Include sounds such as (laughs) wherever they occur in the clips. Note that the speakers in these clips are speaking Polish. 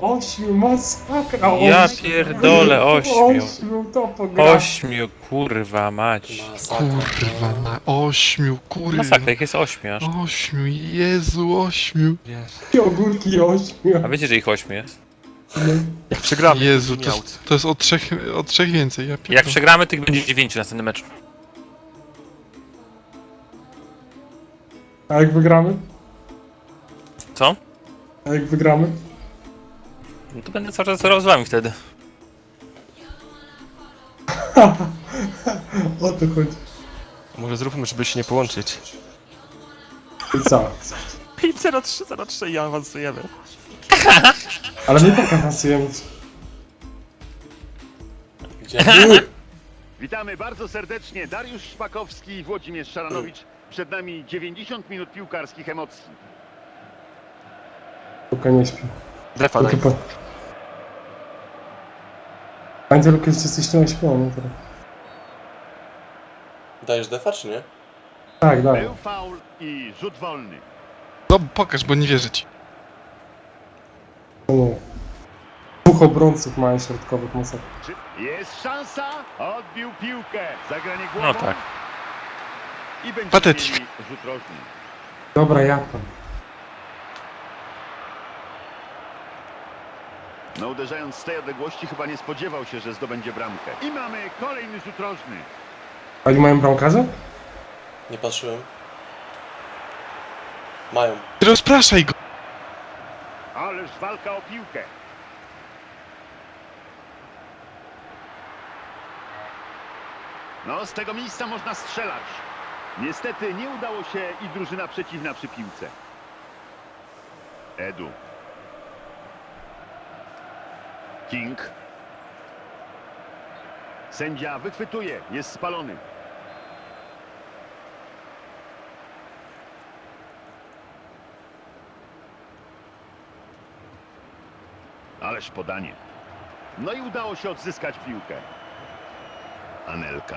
Ośmiu, masakra! Ja ośmiu. pierdolę, ośmiu. Ośmiu, to pogra. Ośmiu, kurwa mać. Kurwa, na ośmiu, kurwa. Masakra, ich jest ośmiu aż. Ośmiu, Jezu, ośmiu. Jakie ogórki ośmiu. A wiecie, że ich ośmiu jest? Jak przegramy, Jezu, to to, jest- to jest o trzech, o trzech więcej, ja Jak pierdolę. przegramy, tych będzie dziewięciu następny mecz. A jak wygramy? Co? A jak wygramy? No to będę cały czas z wami wtedy. (laughs) O to chodzi. Może zróbmy, żeby się nie połączyć. I co? 5-0-3-0-3 i awansujemy. (laughs) Ale my tak awansujemy. Gdzie? (laughs) Witamy bardzo serdecznie. Dariusz Szpakowski i Włodzimierz Szaranowicz. Przed nami 90 minut piłkarskich emocji. Luka nie śpi. Po... Będzie Luka jeszcze coś nie śpią, no teraz. Dajesz defa, czy nie? Tak, dalej. Był faul i rzut wolny. No pokaż, bo nie wierzę ci. To nie. Dwóch obrońców mają środkowych. Czy jest szansa? Odbił piłkę. Zagranie głową. No tak. I będzie mieli rzut rożny. Dobra, jak tam? No uderzając z tej odległości chyba nie spodziewał się, że zdobędzie bramkę. I mamy kolejny rzut rożny. Oni mają bramkarza? Nie patrzyłem. Mają. Rozpraszaj go. Ależ walka o piłkę. No, z tego miejsca można strzelać. Niestety nie udało się i drużyna przeciwna przy piłce. Edu. King. Sędzia wychwytuje, jest spalony. Ależ podanie. No i udało się odzyskać piłkę. Anelka.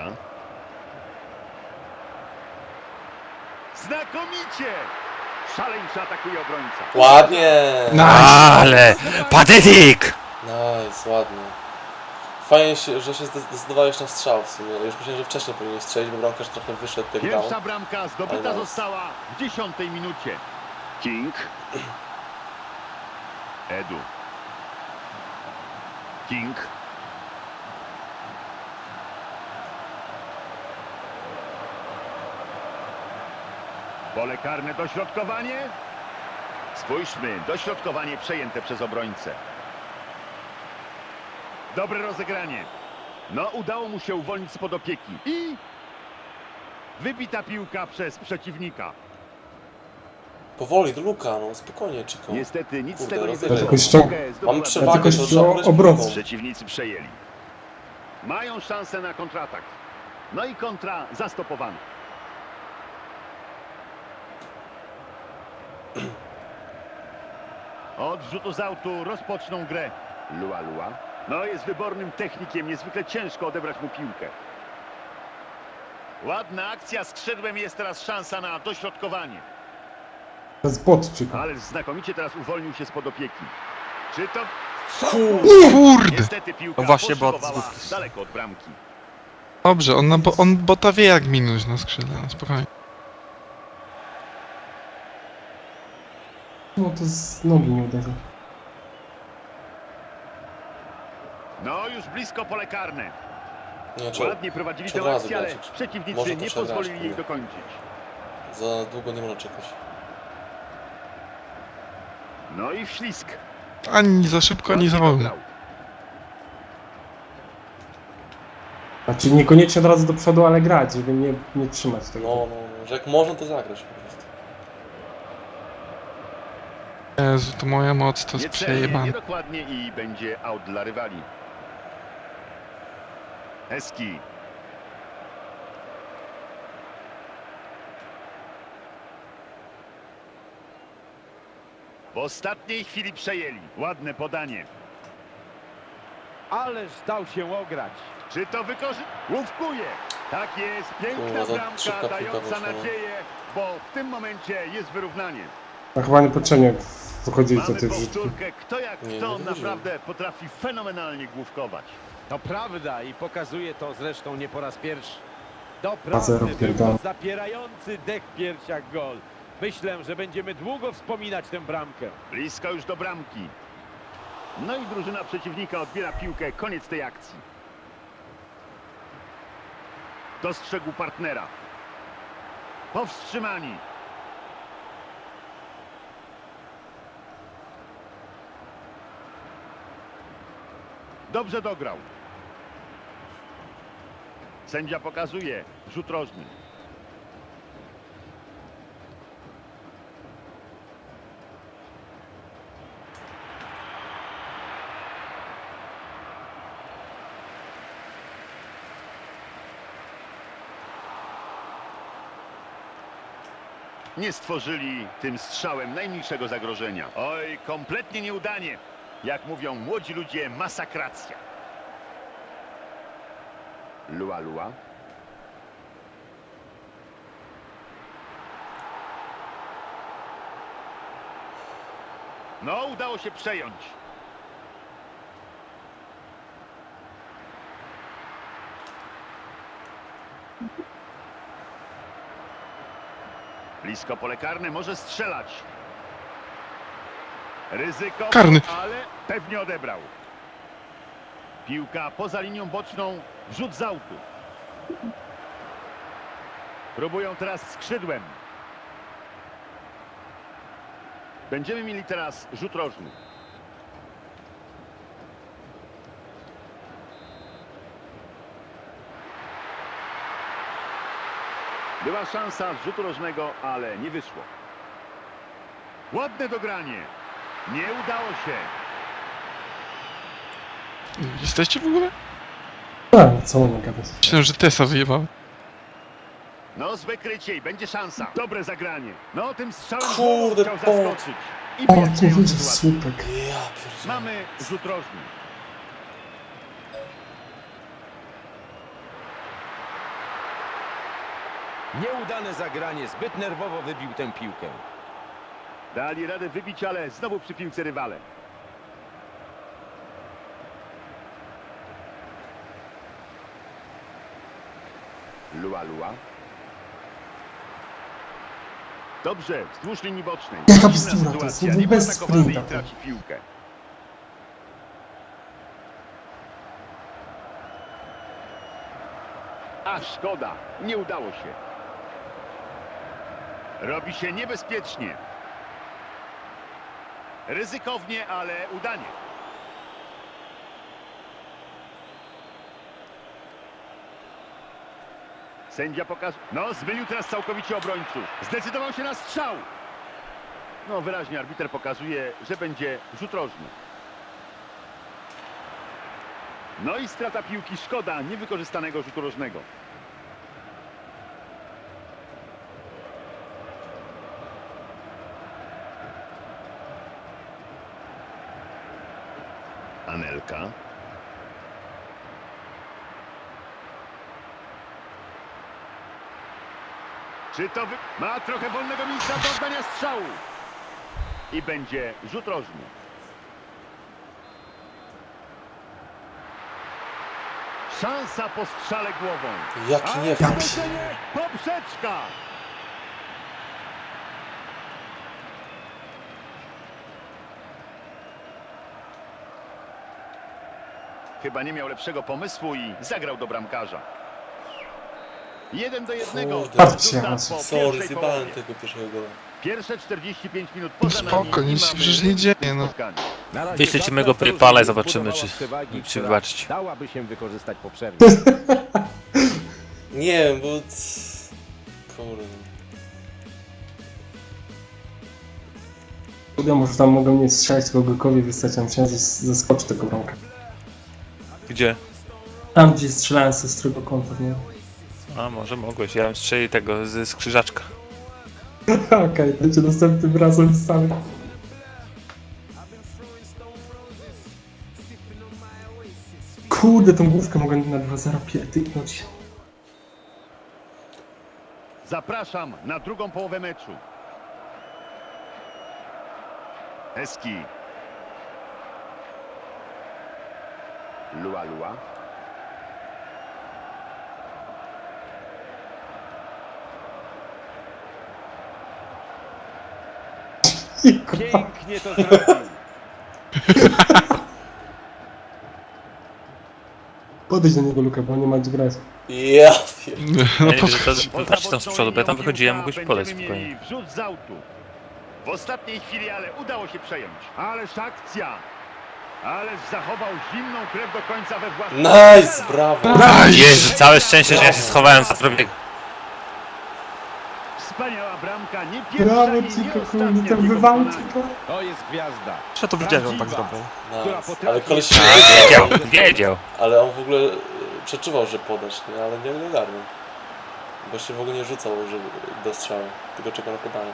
Znakomicie! Szaleńczy atakuje obrońca. Ładnie! Ale! Patetyk! Nice, ładnie. Fajnie, się, że się zde- zdecydowałeś na strzał w sumie. Już myślałem, że wcześniej powinien strzelić, bo bramkarz trochę wyszedł tak Pierwsza dał. bramka zdobyta nice. została w dziesiątej minucie. King. Edu. King. Pole karne, dośrodkowanie. Spójrzmy, dośrodkowanie przejęte przez obrońcę. Dobre rozegranie. No, udało mu się uwolnić spod opieki. I wybita piłka przez przeciwnika. Powoli, do Luka, no spokojnie, Chico. Niestety nic z Kurde, tego nie wyszło. Jakoś ściąg- Piłkę zdobyła Mamy przewagę, Jakoś to trzeba piłką. Przeciwnicy przejęli. Mają szansę na kontratak. No i kontra zastopowana. (clears throat) Od rzutu z autu rozpoczną grę. Lua Lua. No jest wybornym technikiem, niezwykle ciężko odebrać mu piłkę. Ładna akcja skrzydłem jest teraz szansa na dośrodkowanie. To jest botczyk. Ależ znakomicie teraz uwolnił się spod opieki. Czy to... Kurde. Niestety piłka No właśnie, bo od poszybowała daleko od bramki. Dobrze, on, na bo, on bota wie jak minąć na skrzydle, no spokojnie. No to z nogi nie uderza. No już blisko pole karne. Nie, trzeba, Ładnie prowadzili tę akcję, ale grać. Przeciwnicy to nie pozwolili jej dokończyć. za długo nie można czekać. No i wślizg. Ani za szybko, ani za wolno. Znaczy niekoniecznie od razu do przodu, ale grać, żeby nie, nie trzymać tego. No, no, no, że jak można, to zagrać po prostu. Jezu, to moja moc, to jest Niecelnie, przejebane. niedokładnie i będzie out dla rywali. Eski. W ostatniej chwili przejęli. Ładne podanie. Ależ dał się ograć. Czy to wykorzy... Łówkuje! Tak jest, piękna Kurwa, za bramka szybka piłka dająca no. nadzieję, bo w tym momencie jest wyrównanie. A chyba niepotrzebnie Wychodzi co Mamy ty wrzutki. powtórkę, kto jak Nie, kto nie wierzyłem. naprawdę potrafi fenomenalnie główkować. To prawda i pokazuje to zresztą nie po raz pierwszy. zero, Doprawdy pierdolę. był to zapierający dech w piersiach gol. Myślę, że będziemy długo wspominać tę bramkę. Blisko już do bramki. No i drużyna przeciwnika odbiera piłkę. Koniec tej akcji. Dostrzegł partnera. Powstrzymani. Dobrze dograł. Sędzia pokazuje rzut rożny. nie stworzyli tym strzałem najmniejszego zagrożenia. Oj, kompletnie nieudanie. Jak mówią młodzi ludzie, masakracja. Lua Lua. No, udało się przejąć. Blisko pole karne, może strzelać. Ryzyko, Karny. ale pewnie odebrał. Piłka poza linią boczną, rzut z autu. Próbują teraz skrzydłem. Będziemy mieli teraz rzut rożny. Była szansa z rzutu rożnego, ale nie wyszło. Ładne dogranie. Nie udało się. Jesteście w ogóle? A, co mam gadać? Myślałem, że Tesa wyjebał. No, złe krycie i będzie szansa. Dobre zagranie. No, tym strzałem Kurde, chciał po- zaskoczyć. I O, widzisz sytuację. słupek. Ja pierdzielę. Mamy rzut rożny. Nieudane zagranie, zbyt nerwowo wybił tę piłkę. Dali radę wybić, ale znowu przy piłce rywale. Lua Lua. Dobrze, wzdłuż linii bocznej. Jaka bzdura to jest. Nie bez i sprinta. traci piłkę. A szkoda, nie udało się. Robi się niebezpiecznie. Ryzykownie, ale udanie. Sędzia pokazał. No, zmylił teraz całkowicie obrońców. Zdecydował się na strzał. No, wyraźnie arbiter pokazuje, że będzie rzut rożny. No i strata piłki. Szkoda niewykorzystanego rzutu rożnego. Anelka. Czy to wy... Ma trochę wolnego miejsca do oddania strzału. I będzie rzut rożny. Szansa po strzale głową. Jaki nie uderzenie, poprzeczka. Chyba nie miał lepszego pomysłu i zagrał do bramkarza. Jeden do jednego. Kurde. Patrzcie, Sorry, zjebałem tego pierwszego gola. Pierwsze 45 minut poza nami Spoko, i nic się mamy przecież nie dzieje, no. spotkanie. Na razie Wyślijcie żadna mego i nie zobaczymy, zbudowała czy- przewagi, czy która wybaczycie. Dałaby się wykorzystać po przerwie. Nie wiem, bo... Kurde. Kurde, może tam mogą nie strzelać, tylko Górkowi wystać, a musiałem zas- zaskoczyć tego bramkę. Gdzie? Tam, gdzie strzelałem ze strego kąta, nie? A, może mogłeś. Ja bym strzelił tego z skrzyżaczka. (laughs) Okej, będzie następnym razem sam. Kurde, tą główkę mogę na 2-0 pierdyknąć. Zapraszam na drugą połowę meczu. Eski. Lua Lua. Pięknie to zrobił. Podejdź do niego, Luka, bo nie ma gdzie grać. Ja pier... No Ja nie wiem, to tam z przodu, bo ja tam wychodziłem, mogłeś poleć Będziemy spokojnie. mieli wrzut z autu. W ostatniej chwili, ale udało się przejąć. Ależ akcja. Ależ zachował zimną krew do końca we własnym... Nice, brawo! Jezu, całe szczęście, że ja się schowałem za prawie. Bramka, nie pierwsza Brawo, i nie Ciko, ostatnia w tam jego wywalczy wykonaniu. to. To jest gwiazda. Ja to widziałem, że on tak zrobił. która Nice. potrafi- Ale koleś się Wiedział, wiedział. Ale on w ogóle e, przeczuwał, że podasz, nie? Ale nie ogarnął. Bo się w ogóle nie rzucał że do strzału, tylko czeka na podanie.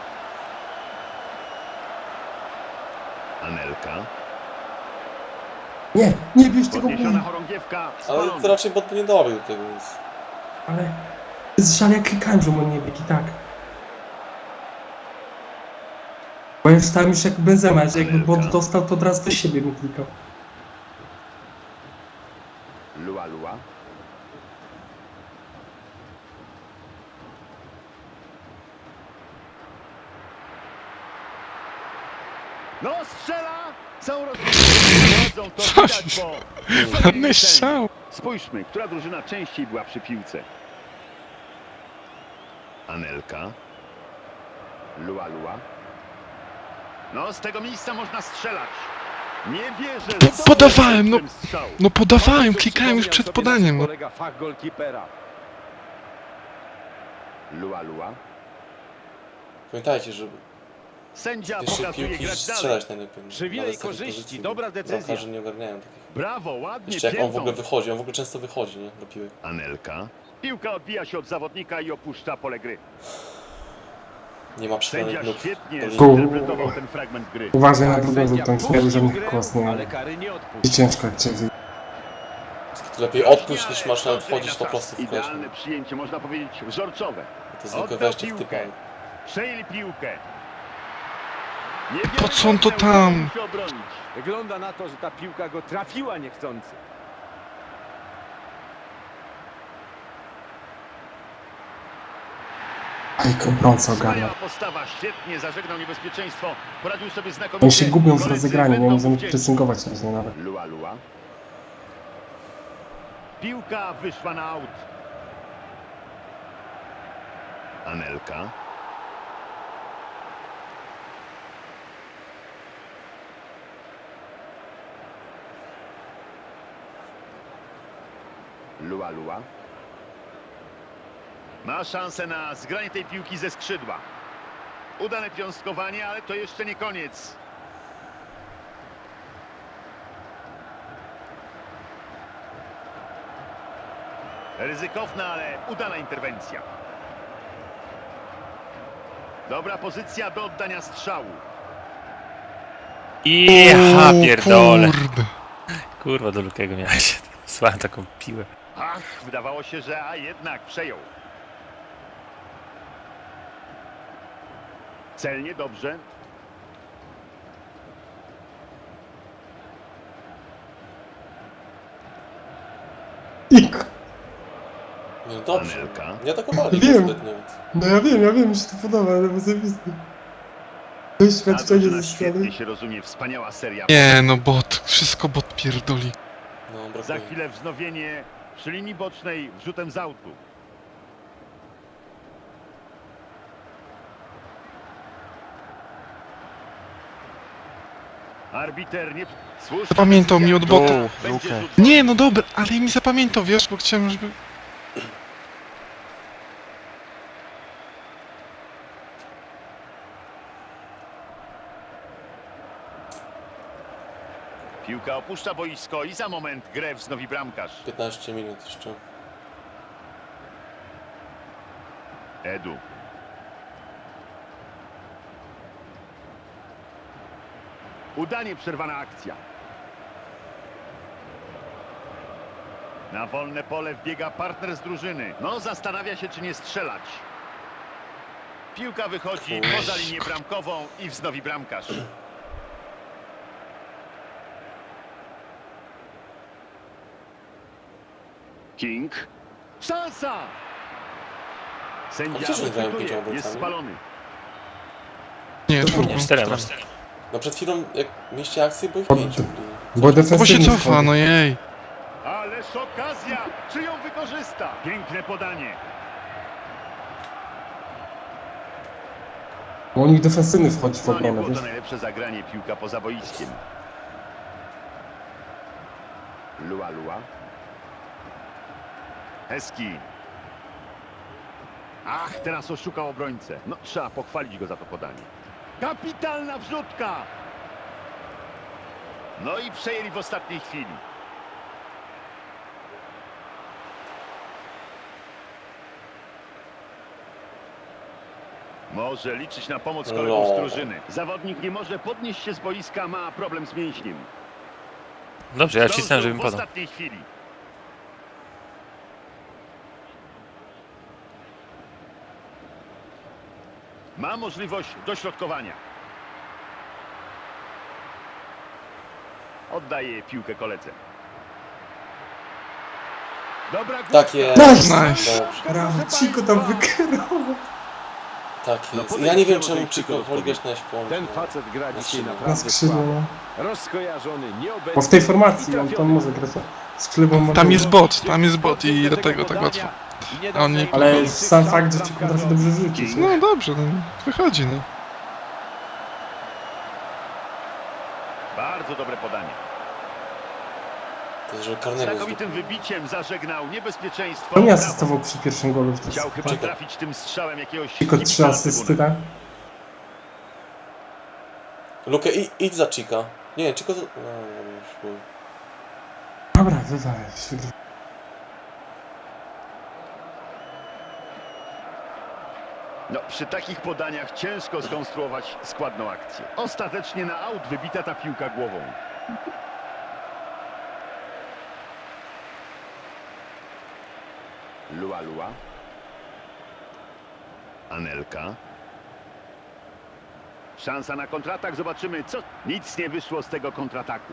Anelka. Nie, nie bierz tego Podniesiona chorągiewka. Ale spalona. to raczej bot nie dobił do tego, więc... Ale... Żal, jak klikałem, że on nie biegł i tak. Bo ja stałem już jak Benzema, że jakby bot dostał, to od razu do siebie mi klikał. Lua Lua. No strzela! Są rozwiązą to Coś. widać (laughs) strzał. Spójrzmy, która drużyna częściej była przy piłce. Anelka. Lua Lua. No, z tego miejsca można strzelać. Nie wierzę, że to podawałem, no. No podawałem, klikałem już przed podaniem. No. polega fach golkipera. Lua Lua. Pamiętajcie, że Sędzia pierwsze pokazuje piłki grać dalej. strzelać najlepiej. Przywilej Nawet z takiej korzyści, pozycji, dobra decyzja. Bramkarze nie ogarniają takich. Brawo, ładnie Jeszcze jak on w ogóle wychodzi, on w ogóle często wychodzi, nie? Do piłek. Anelka. Piłka odbija się od zawodnika i opuszcza pole gry. Nie ma Sędzia przynajmniej nóg. świetnie To- zinterpretował ten fragment gry. Uważaj na drugą, nie miał puścił żadnych grę, kłos, nie Ale kary nie odpuścił. ciężko jak cię. Lepiej odpuść niż masz nawet wchodzić po prostu w kość. Idealne przyjęcie, można powiedzieć wzorcowe. To zwykłe Oddał wejście w piłkę. typa. Przejęli piłkę. Po co on to tam? obronić. Wygląda na to, że ta piłka go trafiła niechcący. Aj, obrońca ogarnia. Postawa, świetnie zażegnał niebezpieczeństwo. Poradził sobie znakomicie. Oni się gubią z rozegrania, nie mogą presyngować na nie nawet. Lua Lua. Piłka wyszła na aut. Anelka. Lua Lua. Ma szansę na zgranie tej piłki ze skrzydła. Udane piąstkowanie, ale to jeszcze nie koniec. Ryzykowna, ale udana interwencja. Dobra pozycja do oddania strzału. I ha, pierdolę. Kurde. Kurwa, do Lukiego miałeś. (laughs) Słałem taką piłę. Ach, wydawało się, że a jednak przejął. Celnie, dobrze. Ik. No dobrze. Anelka. Nie atakowali Wiem. go zbytnio. więc- No ja wiem, ja wiem, mi się to podoba, ale bez zawisty. Doświadczenie drużyna ze świetnie się rozumie, wspaniała seria. Nie no, bot. Wszystko bot pierdoli. No, Za brakuje. chwilę wznowienie przy linii bocznej wrzutem z autu. Arbiter nie... Słuszna Zapamiętał mi od bota. Będzie rzut Nie no dobra, ale mi zapamiętał, wiesz, bo chciałem, żeby... Piłka opuszcza boisko i za moment grę wznowi bramkarz. 15 minut jeszcze. Edu. Udanie przerwana akcja. Na wolne pole wbiega partner z drużyny. No, zastanawia się, czy nie strzelać. Piłka wychodzi poza linię bramkową i wznowi bramkarz. King. Szansa! Sędzia jest spalony. Nie, czwórką. Czterema. No przed chwilą, jak mieliście akcję, było ich Od- pięciu. Bo No bo się cofa, no jej. Ależ okazja! Czy ją wykorzysta? Piękne podanie. Bo u nich defensywny wchodzi w No nie obronę, było wiesz? to najlepsze zagranie piłka poza boiskiem. Lua Lua. Heski. Ach, teraz oszukał obrońcę. No, trzeba pochwalić go za to podanie. Kapitalna wrzutka! No i przejęli w ostatniej chwili. Może liczyć na pomoc kolegów z No. drużyny. Zawodnik nie może podnieść się z boiska, ma problem z mięśniem. Dobrze, ja wcisnąłem, żebym w podał. ostatniej chwili. Ma możliwość dośrodkowania. Oddaje piłkę koledze. Dobra. Tak jest. Nice! Dobrze, Brawo, Chico tam wykierował. tak No jest. Ja nie wiem, do czemu Chico woli grać na śpiączkę. Ten facet gra dzisiaj. Na naprawdę skrzydło, słabo. Rozkojarzony, nieobecny Bo w tej formacji on tam może grać. Skrzydło może... Tam jest bot, tam jest bot i dlatego tak łatwo. On nie- Ale sam fakt, że Chico potrafi dobrze rzucić. No dobrze, no, wychodzi, no. Bardzo dobre podanie. To jest, żeby karnego Znakomitym wybiciem zażegnał niebezpieczeństwo. To nie asystował przy pierwszym golu w Chciał chyba trafić tym strzałem jakiegoś kibica trzy na asysty, trybunach. tak? Lukę, i- idź za Chica. Nie, Chico... za- No, już chuj. Dobra. No, przy takich podaniach ciężko skonstruować składną akcję. Ostatecznie na aut wybita ta piłka głową. Lua Lua. Anelka. Szansa na kontratak. Zobaczymy, co... Nic nie wyszło z tego kontrataku.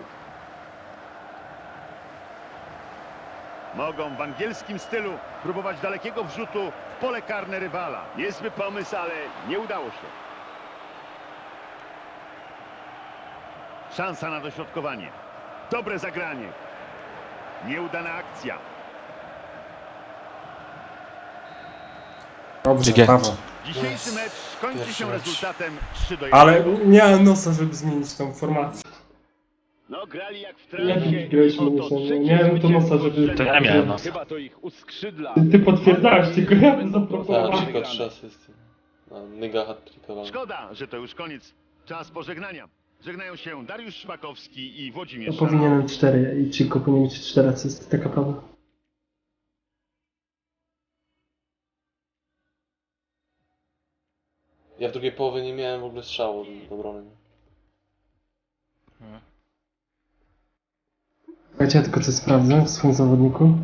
Mogą w angielskim stylu próbować dalekiego wrzutu pole karne rywala. Niezły pomysł, ale nie udało się. Szansa na dośrodkowanie. Dobre zagranie. Nieudana akcja. Dobrze, GG. brawo. Dzisiejszy mecz kończy Pierwszy się mecz. rezultatem 3 do 1. Ale miałem nosa, żeby zmienić tą formację. No, grali jak w graliśmy, myślę, trzecie miałem to nosa, żeby- To ja miałem nos. Chyba to ich uskrzydla. Ty, ty potwierdzałeś, tylko ja bym Tak, zaproponowałem. Chico trzy asysty. No, Nyga hat-trickowany. Szkoda, że to już koniec. Czas pożegnania. Żegnają się Dariusz Szpakowski i To Włodzimierz powinienem mieć cztery i Chico powinien mieć cztery asysty, taka prawda. Ja w drugiej połowie nie miałem w ogóle strzału do obrony. Słuchajcie, ja tylko coś sprawdzę w swoim zawodniku.